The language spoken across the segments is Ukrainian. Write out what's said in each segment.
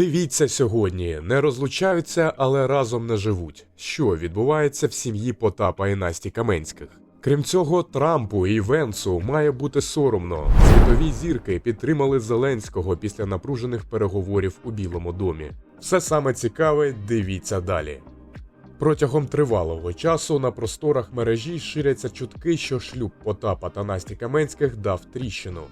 Дивіться сьогодні, не розлучаються, але разом не живуть. Що відбувається в сім'ї Потапа і Насті Каменських? Крім цього, Трампу і Венсу має бути соромно. Світові зірки підтримали Зеленського після напружених переговорів у Білому домі. Все саме цікаве, дивіться далі. Протягом тривалого часу на просторах мережі ширяться чутки, що шлюб Потапа та Насті Каменських дав тріщину.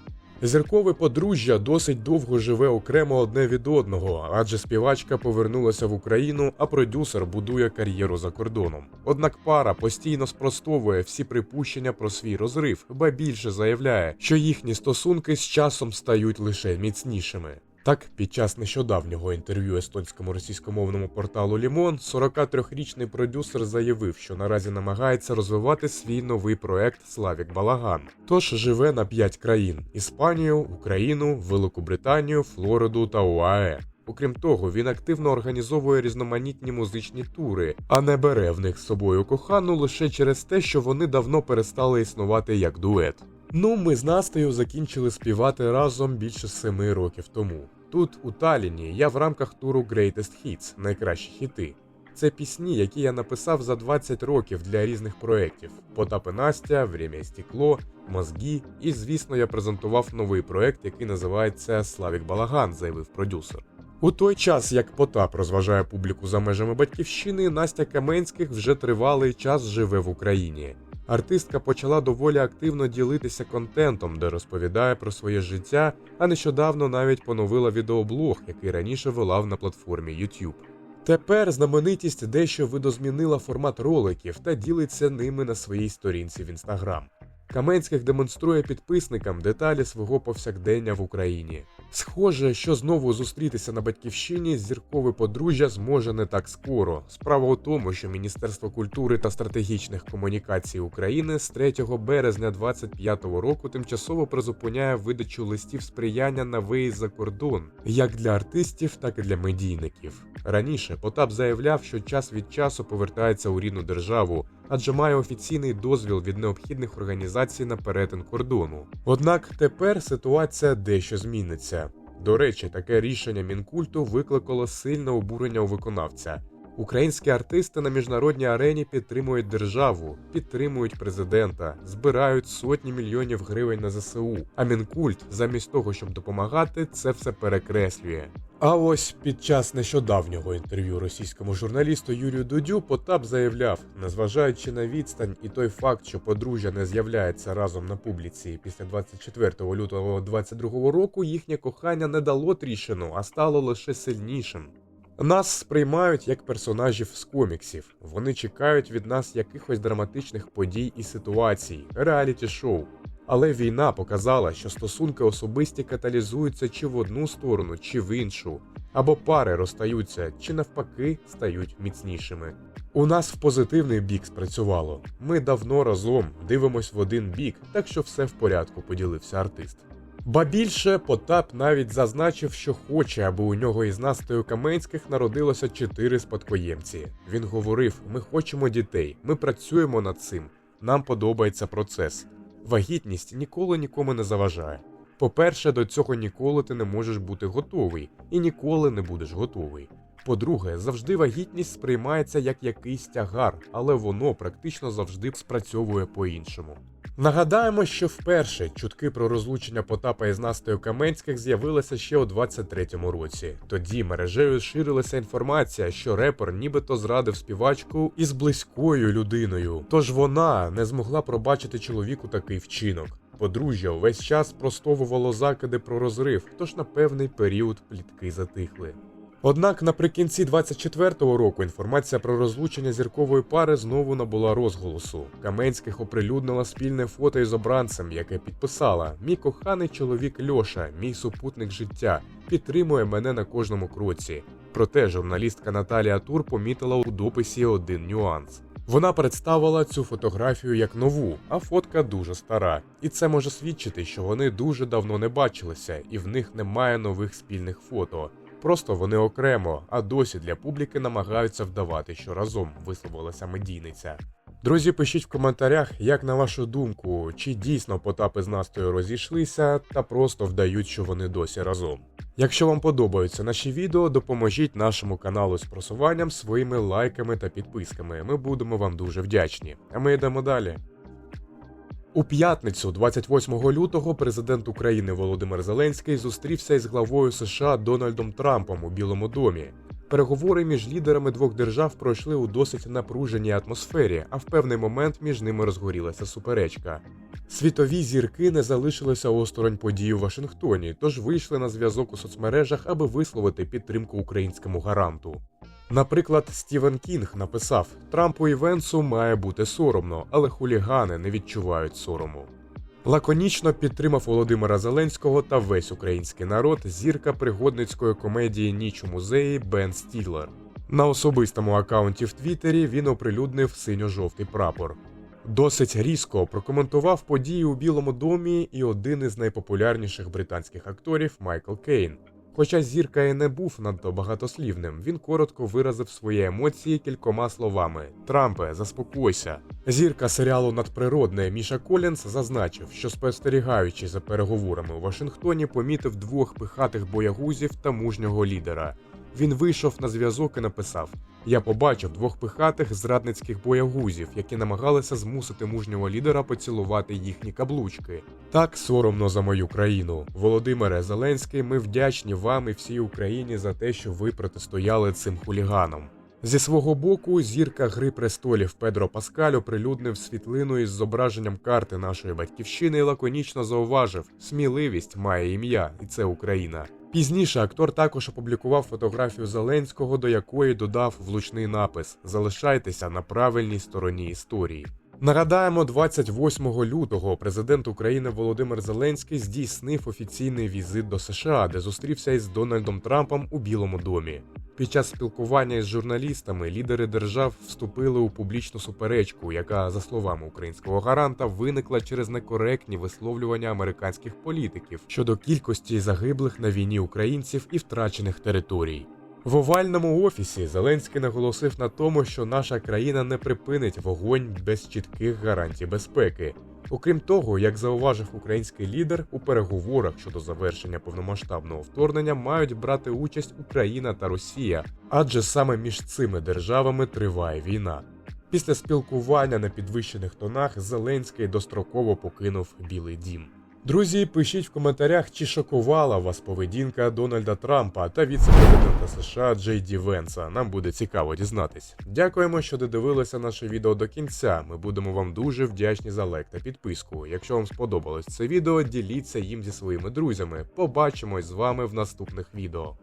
Зіркове подружжя досить довго живе окремо одне від одного, адже співачка повернулася в Україну, а продюсер будує кар'єру за кордоном. Однак пара постійно спростовує всі припущення про свій розрив, ба більше заявляє, що їхні стосунки з часом стають лише міцнішими. Так, під час нещодавнього інтерв'ю естонському російськомовному порталу Лімон 43-річний продюсер заявив, що наразі намагається розвивати свій новий проект Славік Балаган. Тож живе на 5 країн: Іспанію, Україну, Велику Британію, Флориду та УАЕ. Окрім того, він активно організовує різноманітні музичні тури, а не бере в них з собою кохану лише через те, що вони давно перестали існувати як дует. Ну, ми з Настею закінчили співати разом більше семи років тому. Тут, у Таліні, я в рамках туру Greatest Hits найкращі хіти. Це пісні, які я написав за 20 років для різних проєктів: Потап і Настя, Время і стекло, Мозги. І, звісно, я презентував новий проєкт, який називається Славік Балаган, заявив продюсер. У той час, як Потап розважає публіку за межами батьківщини, Настя Каменських вже тривалий час живе в Україні. Артистка почала доволі активно ділитися контентом, де розповідає про своє життя, а нещодавно навіть поновила відеоблог, який раніше вела на платформі YouTube. Тепер знаменитість дещо видозмінила формат роликів та ділиться ними на своїй сторінці в інстаграм. Каменських демонструє підписникам деталі свого повсякдення в Україні. Схоже, що знову зустрітися на батьківщині зіркове подружжя зможе не так скоро. Справа у тому, що Міністерство культури та стратегічних комунікацій України з 3 березня 2025 року тимчасово призупиняє видачу листів сприяння на виїзд за кордон, як для артистів, так і для медійників. Раніше Потап заявляв, що час від часу повертається у рідну державу, адже має офіційний дозвіл від необхідних організацій на перетин кордону. Однак тепер ситуація дещо зміниться. До речі, таке рішення мінкульту викликало сильне обурення у виконавця. Українські артисти на міжнародній арені підтримують державу, підтримують президента, збирають сотні мільйонів гривень на ЗСУ. А мінкульт, замість того, щоб допомагати, це все перекреслює. А ось під час нещодавнього інтерв'ю російському журналісту Юрію Дудю Потап заявляв, незважаючи на відстань і той факт, що подружжя не з'являється разом на публіці після 24 лютого 2022 року, їхнє кохання не дало тріщину, а стало лише сильнішим. Нас сприймають як персонажів з коміксів. Вони чекають від нас якихось драматичних подій і ситуацій, реаліті шоу. Але війна показала, що стосунки особисті каталізуються чи в одну сторону, чи в іншу, або пари розстаються, чи навпаки стають міцнішими. У нас в позитивний бік спрацювало. Ми давно разом дивимось в один бік, так що все в порядку, поділився артист. Ба більше Потап навіть зазначив, що хоче, аби у нього із Настею Каменських народилося чотири спадкоємці. Він говорив: ми хочемо дітей, ми працюємо над цим. Нам подобається процес. Вагітність ніколи нікому не заважає. По-перше, до цього ніколи ти не можеш бути готовий і ніколи не будеш готовий. По-друге, завжди вагітність сприймається як якийсь тягар, але воно практично завжди спрацьовує по-іншому. Нагадаємо, що вперше чутки про розлучення Потапа із Настею Каменських з'явилися ще у 23-му році. Тоді мережею ширилася інформація, що репер нібито зрадив співачку із близькою людиною, тож вона не змогла пробачити чоловіку такий вчинок. Подружжя увесь час спростовувало закиди про розрив, тож на певний період плітки затихли. Однак наприкінці 24-го року інформація про розлучення зіркової пари знову набула розголосу. Каменських оприлюднила спільне фото із обранцем, яке підписала: Мій коханий чоловік Льоша, мій супутник життя, підтримує мене на кожному кроці. Проте журналістка Наталія Тур помітила у дописі один нюанс. Вона представила цю фотографію як нову, а фотка дуже стара. І це може свідчити, що вони дуже давно не бачилися, і в них немає нових спільних фото. Просто вони окремо, а досі для публіки намагаються вдавати, що разом висловилася медійниця. Друзі, пишіть в коментарях, як на вашу думку, чи дійсно Потап із Настою розійшлися, та просто вдають, що вони досі разом. Якщо вам подобаються наші відео, допоможіть нашому каналу з просуванням своїми лайками та підписками. Ми будемо вам дуже вдячні. А ми йдемо далі. У п'ятницю, 28 лютого, президент України Володимир Зеленський зустрівся із главою США Дональдом Трампом у Білому домі. Переговори між лідерами двох держав пройшли у досить напруженій атмосфері, а в певний момент між ними розгорілася суперечка. Світові зірки не залишилися осторонь подій у Вашингтоні, тож вийшли на зв'язок у соцмережах, аби висловити підтримку українському гаранту. Наприклад, Стівен Кінг написав: Трампу і Венсу має бути соромно, але хулігани не відчувають сорому. Лаконічно підтримав Володимира Зеленського та весь український народ зірка пригодницької комедії Ніч у музеї Бен Стілер. На особистому акаунті в Твіттері він оприлюднив синьо-жовтий прапор. Досить різко прокоментував події у Білому домі і один із найпопулярніших британських акторів Майкл Кейн. Хоча зірка і не був надто багатослівним, він коротко виразив свої емоції кількома словами: Трампе, заспокойся. Зірка серіалу Надприродне Міша Колінс зазначив, що спостерігаючи за переговорами у Вашингтоні, помітив двох пихатих боягузів та мужнього лідера. Він вийшов на зв'язок і написав: Я побачив двох пихатих зрадницьких боягузів, які намагалися змусити мужнього лідера поцілувати їхні каблучки. Так соромно за мою країну. Володимире Зеленський, ми вдячні вам і всій Україні за те, що ви протистояли цим хуліганам. Зі свого боку, зірка Гри престолів Педро Паскаль оприлюднив світлину із зображенням карти нашої батьківщини і лаконічно зауважив: сміливість має ім'я, і це Україна. Пізніше актор також опублікував фотографію Зеленського, до якої додав влучний напис: Залишайтеся на правильній стороні історії. Нагадаємо, 28 лютого президент України Володимир Зеленський здійснив офіційний візит до США, де зустрівся із Дональдом Трампом у Білому домі. Під час спілкування із журналістами лідери держав вступили у публічну суперечку, яка, за словами українського гаранта, виникла через некоректні висловлювання американських політиків щодо кількості загиблих на війні українців і втрачених територій. В овальному офісі Зеленський наголосив на тому, що наша країна не припинить вогонь без чітких гарантій безпеки. Окрім того, як зауважив український лідер, у переговорах щодо завершення повномасштабного вторгнення мають брати участь Україна та Росія, адже саме між цими державами триває війна. Після спілкування на підвищених тонах Зеленський достроково покинув Білий Дім. Друзі, пишіть в коментарях, чи шокувала вас поведінка Дональда Трампа та віце-президента США Джей Ді Венса. Нам буде цікаво дізнатись. Дякуємо, що додивилися наше відео до кінця. Ми будемо вам дуже вдячні за лайк та підписку. Якщо вам сподобалось це відео, діліться їм зі своїми друзями. Побачимось з вами в наступних відео.